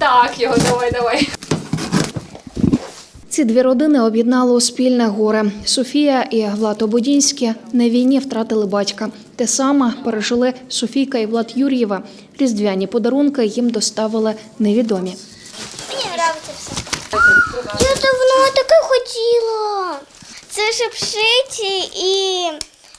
Так, його, давай, давай. Ці дві родини об'єднало спільне горе. Софія і Влад Ободінські на війні втратили батька. Те саме пережили Софійка і Влад Юр'єва. Різдвяні подарунки їм доставили невідомі. Мені подобається все. Я давно таке хотіла. Це щоб шити і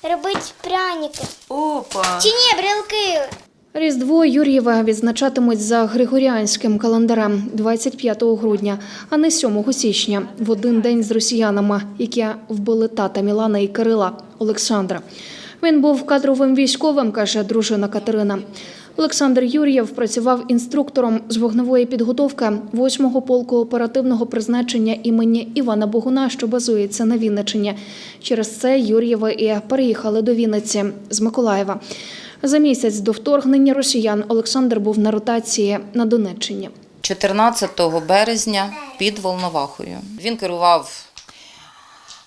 робити пряники. Опа! Чи ні, брелки. Різдво Юр'єва відзначатимуть за григоріанським календарем 25 грудня, а не 7 січня, в один день з росіянами, які вбили тата Мілана і Кирила Олександра. Він був кадровим військовим, каже дружина Катерина. Олександр Юр'єв працював інструктором з вогневої підготовки 8-го полку оперативного призначення імені Івана Богуна, що базується на Вінничині. Через це Юр'єви і переїхали до Вінниці з Миколаєва. За місяць до вторгнення росіян Олександр був на ротації на Донеччині. 14 березня під Волновахою. Він керував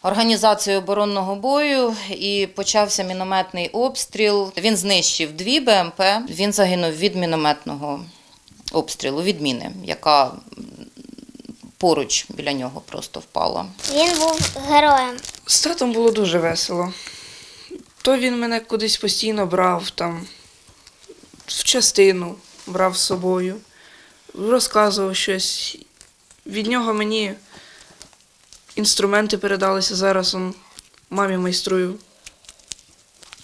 організацією оборонного бою і почався мінометний обстріл. Він знищив дві БМП. Він загинув від мінометного обстрілу, від міни, яка поруч біля нього просто впала. Він був героєм. З татом було дуже весело. То він мене кудись постійно брав там в частину, брав з собою, розказував щось. Від нього мені інструменти передалися зараз. Он, мамі майструю.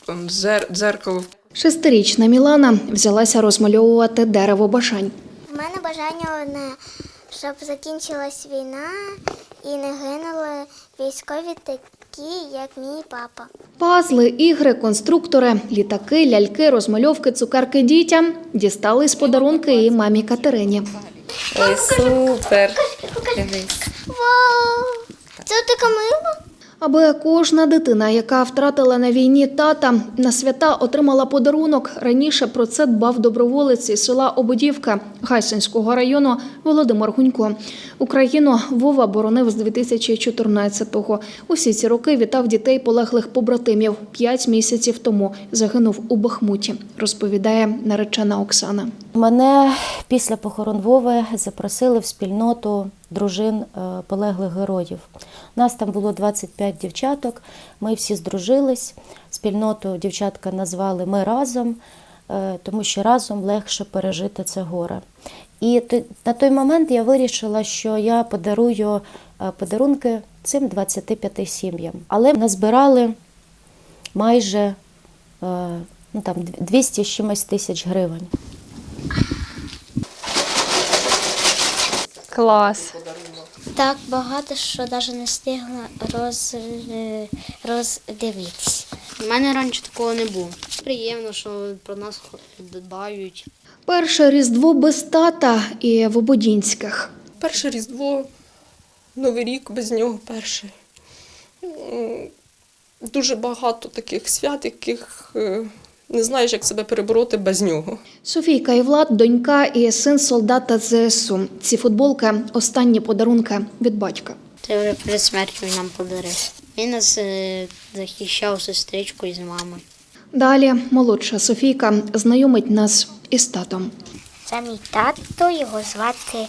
Он, дзер- дзеркало. Шестирічна Мілана взялася розмальовувати дерево бажань. У мене бажання одне, щоб закінчилась війна і не гинули військові такі, як мій папа. Пазли, ігри, конструктори, літаки, ляльки, розмальовки, цукерки дітям дістали з подарунки і мамі Катерині. Ой, супер! Вау! Це така мила? Аби кожна дитина, яка втратила на війні тата, на свята отримала подарунок. Раніше про це дбав доброволець із села Ободівка Гайсинського району Володимир Гунько. Україну Вова боронив з 2014-го. Усі ці роки вітав дітей полеглих побратимів. П'ять місяців тому загинув у Бахмуті, розповідає наречена Оксана. Мене після похорон Вови запросили в спільноту дружин е, полеглих героїв. Нас там було 25 дівчаток. Ми всі здружились. Спільноту дівчатка назвали Ми разом, е, тому що разом легше пережити це горе. І на той момент я вирішила, що я подарую е, подарунки цим 25 сім'ям. Але назбирали майже ну, там, 200 з чимось тисяч гривень. Клас. Так багато, що навіть не встигла роз, е, роздивитись. У мене раніше такого не було. Приємно, що про нас дбають. Перше різдво без тата і в Ободінських. Перше Різдво, Новий рік без нього перший. Дуже багато таких свят, яких е, не знаєш, як себе перебороти без нього. Софійка і Влад, донька і син солдата ЗСУ. Ці футболки останні подарунки від батька. Це вже перед смертю він нам подарив. Він нас е, захищав сестричкою з мамою. Далі молодша Софійка знайомить нас із татом. Це мій тато, його звати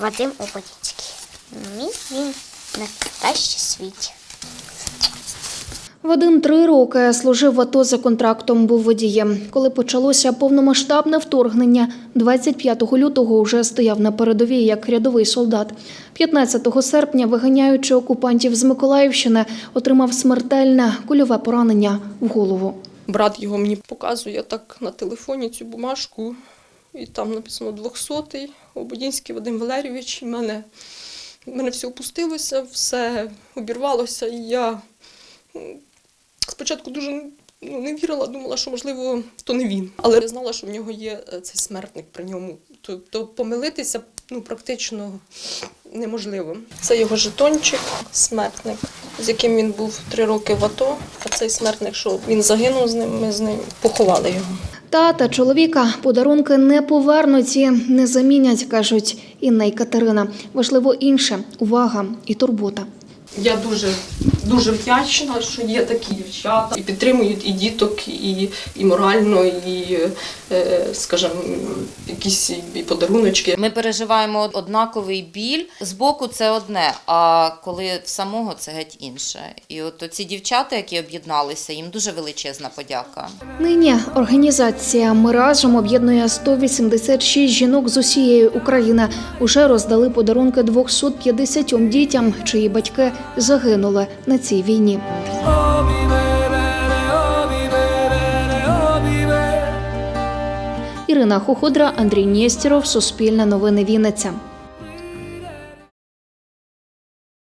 Вадим Ободінський. Мій він найкращий в світі. Вадим три роки служив в АТО за контрактом, був водієм. Коли почалося повномасштабне вторгнення, 25 лютого вже стояв на передовій як рядовий солдат. 15 серпня, виганяючи окупантів з Миколаївщини, отримав смертельне кульове поранення в голову. Брат його мені показує так на телефоні цю бумажку, і там написано 200-й, Ободінський Вадим Валерійович. І мене, мене все опустилося, все обірвалося, і я спочатку дуже ну, не вірила, думала, що можливо то не він. Але я знала, що в нього є е, цей смертник при ньому. Тобто помилитися ну, практично неможливо. Це його жетончик, смертник, з яким він був три роки в АТО. А цей смертник, що він загинув з ним, ми з ним поховали його. Тата, чоловіка, подарунки не повернуть і не замінять, кажуть Інна і Катерина. Важливо інше увага і турбота. Я дуже дуже вдячна, що є такі дівчата і підтримують і діток, і, і морально, і, е, скажімо, якісь і подаруночки. Ми переживаємо однаковий біль. Збоку це одне, а коли в самого це геть інше. І от ці дівчата, які об'єдналися, їм дуже величезна подяка. Нині організація «Ми разом» об'єднує 186 жінок з усієї України. Уже роздали подарунки 250 дітям, чиї батьки загинули на цій війні. Ірина Хуходра, Андрій Нєстєров, Суспільне новини Вінниця.